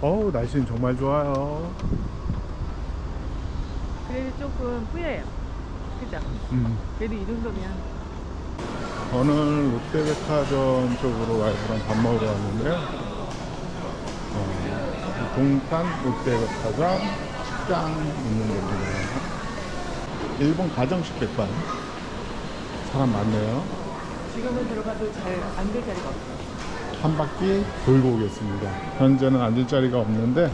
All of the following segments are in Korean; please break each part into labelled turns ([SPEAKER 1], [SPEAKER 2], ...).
[SPEAKER 1] 어우 날씨는 정말 좋아요.
[SPEAKER 2] 그래도 조금 뿌여요. 그죠?
[SPEAKER 1] 음.
[SPEAKER 2] 그래도 이 정도면
[SPEAKER 1] 저는 롯데백화점 쪽으로 와이프랑 밥 먹으러 왔는데요. 어, 동탄 롯데백화점 식당 있는 데입니다. 일본 가정식 백반. 사람 많네요.
[SPEAKER 2] 지금은 들어가도 잘 안 될 자리가 없어요.
[SPEAKER 1] 한 바퀴 돌고 오겠습니다. 현재는 앉을 자리가 없는데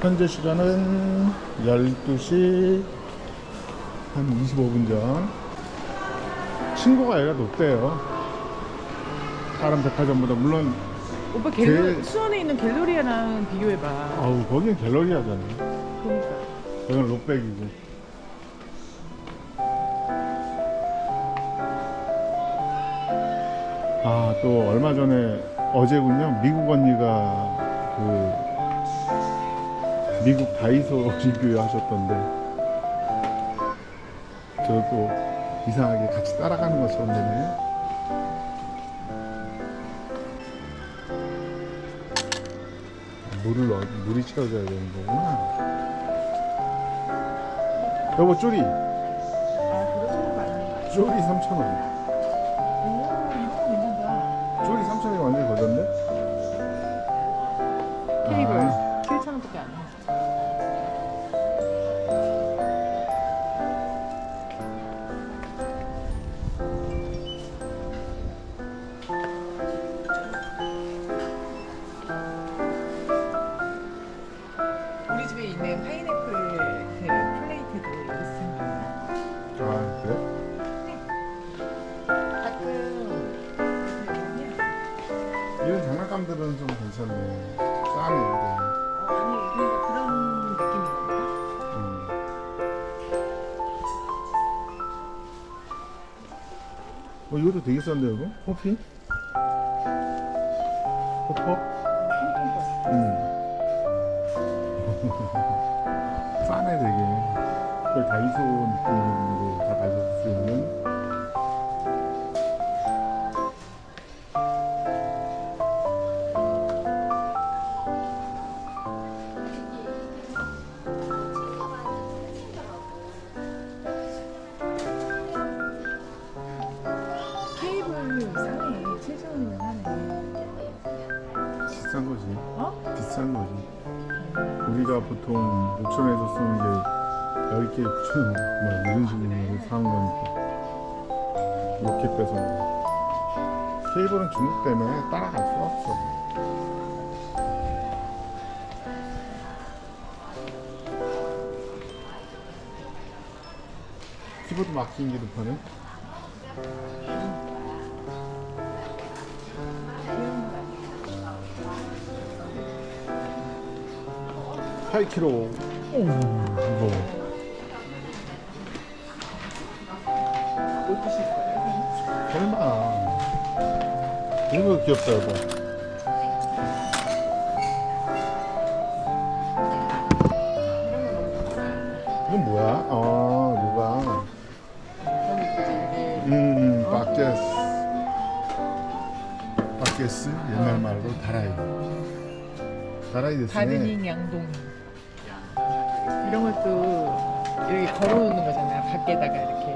[SPEAKER 1] 현재 시간은 12시 한 25분 전 친구가 얘가 높대요. 다른 백화점보다 물론
[SPEAKER 2] 오빠 갤러
[SPEAKER 1] 제일-
[SPEAKER 2] 수원에 있는 갤러리아랑 비교해봐.
[SPEAKER 1] 아우 거기는 갤러리아잖아.
[SPEAKER 2] 그러니까.
[SPEAKER 1] 여기는 롯백이고. 아, 또 얼마 전에 어제군요. 미국 언니가 그 미국 다이소 리뷰 하셨던데 저도 이상하게 같이 따라가는 것처럼 되네요. 물을 넣, 물이 채워져야 되는 거구나. 여보 쪼리
[SPEAKER 2] 아.
[SPEAKER 1] 쪼리 3,000원
[SPEAKER 2] 사람밖에 안 해.
[SPEAKER 1] 어 이것도 되게 싼데 이거? 커피? 퍼퍼? 음. 싸네 되게 그 다이소 느낌으로 다 가져올 수 있는 비싼 거지.
[SPEAKER 2] 어?
[SPEAKER 1] 비싼 거지. 우리가 보통 5천원에서 쓰는 게 10개 9천 원 막 이런 식으로 사는 거니까. 이렇게 빼서. 케이블은 중국 때문에 따라갈 수 없어. 키보드 게도 파네 8kg 오 무거워? 설마? 이거 귀엽다 여보 이건 뭐야? 어 누가? 음 바게스 바게스 옛날 말로 다라이 다라이 됐네.
[SPEAKER 2] 가드닝 양동 이런 것도 이렇게 걸어놓는 거잖아요. 밖에다가 이렇게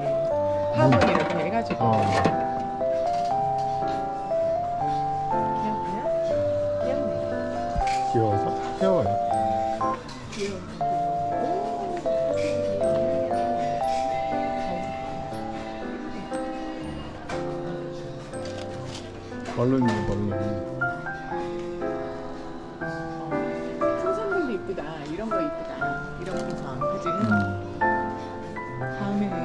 [SPEAKER 2] 화분 이렇게 해가지고.
[SPEAKER 1] 어.
[SPEAKER 2] 귀엽네
[SPEAKER 1] 귀여워서? 귀여워요. 얼른이 얼른.
[SPEAKER 2] 풍선들도 이런 풍선 그지?
[SPEAKER 1] 음.
[SPEAKER 2] 다음에는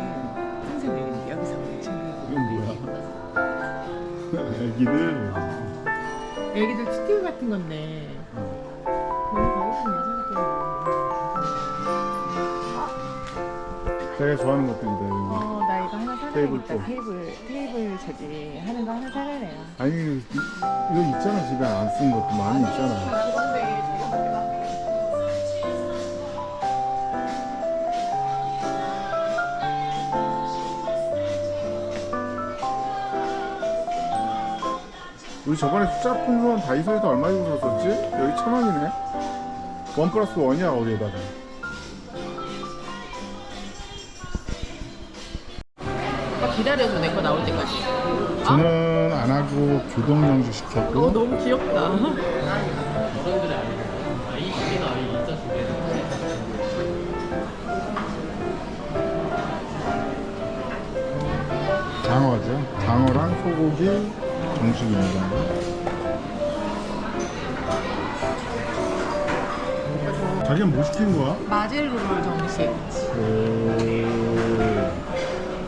[SPEAKER 2] 풍선을 여기서 준비해
[SPEAKER 1] 이건 뭐야 애기들
[SPEAKER 2] 애기들 스티브 같은 건데 너무
[SPEAKER 1] 제가 좋아하는 것들이다 이런 거.
[SPEAKER 2] 어, 나 이거 하나
[SPEAKER 1] 테이블
[SPEAKER 2] 사가야겠다.
[SPEAKER 1] 또.
[SPEAKER 2] 테이블, 테이블 저기 하는 거 하나 사가래요.
[SPEAKER 1] 아니 이- 이거 있잖아 집에 안 쓴 것도 많이 있잖아 우리 저번에 숫자 풍선 다이소에서 얼마 주고 샀었지? 여기 천 원이네 원 플러스 원이야 거기에다가
[SPEAKER 2] 오빠 기다려줘 내 거 나올 때까지.
[SPEAKER 1] 저는 안 하고 교동 영주
[SPEAKER 2] 어
[SPEAKER 1] 시켰고
[SPEAKER 2] 너무 귀엽다.
[SPEAKER 1] 장어죠 장어랑 소고기 정식입니다 자기는 뭐 시킨 거야?
[SPEAKER 2] 마젤루롤 정식.
[SPEAKER 1] 오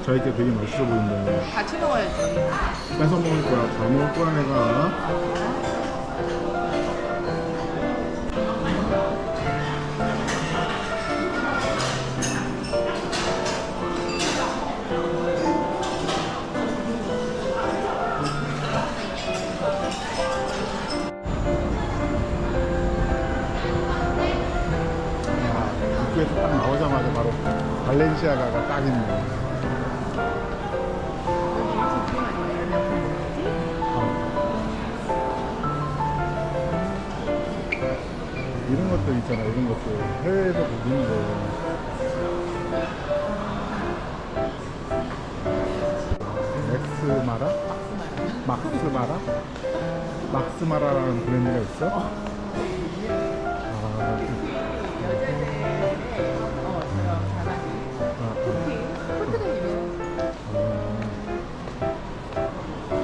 [SPEAKER 1] 자기가 되게 맛있어 보인다
[SPEAKER 2] 같이 먹어야지.
[SPEAKER 1] 뺏어 먹을 거야 다 먹을 거야 내가 딱 나오자마자 바로 발렌시아가가 딱 있네 이런 것들 있잖아 이런 것들 해외에서 보는데 엑스마라? 막스마라? 막스마라라는 브랜드가 있어? 아,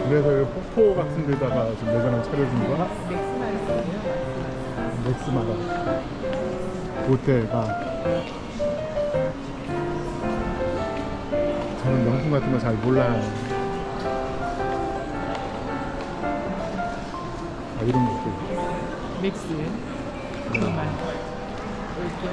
[SPEAKER 1] 그래서 이 폭포 같은 데다가 지금 매장을 차려준 거야? 넥스마다 호텔가 저는 명품 같은 거 잘 몰라요 아 이런 것도
[SPEAKER 2] 맥스. 정말. 이렇게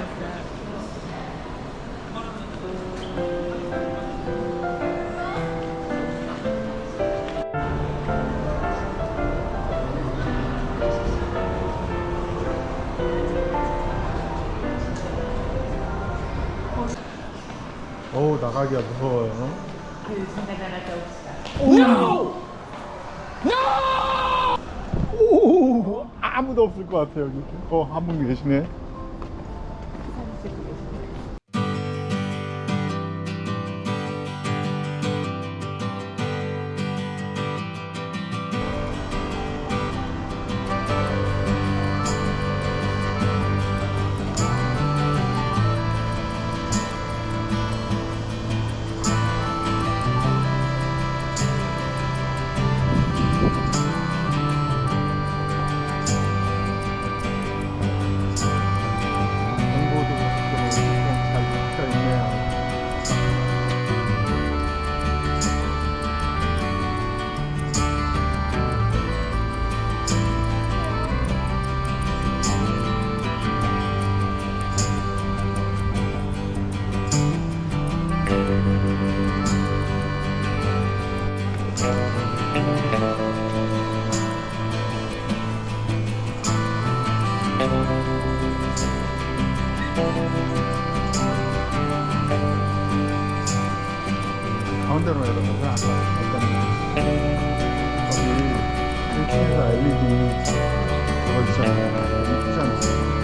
[SPEAKER 1] 어우 나가기가 무서워요. 오! 아무도 없을 것 같아 여기. 어 한 분 계시네 가운데로? 아까 어떤 거기 1층에서 LED 그거 있잖아요 이쁘지 않았어?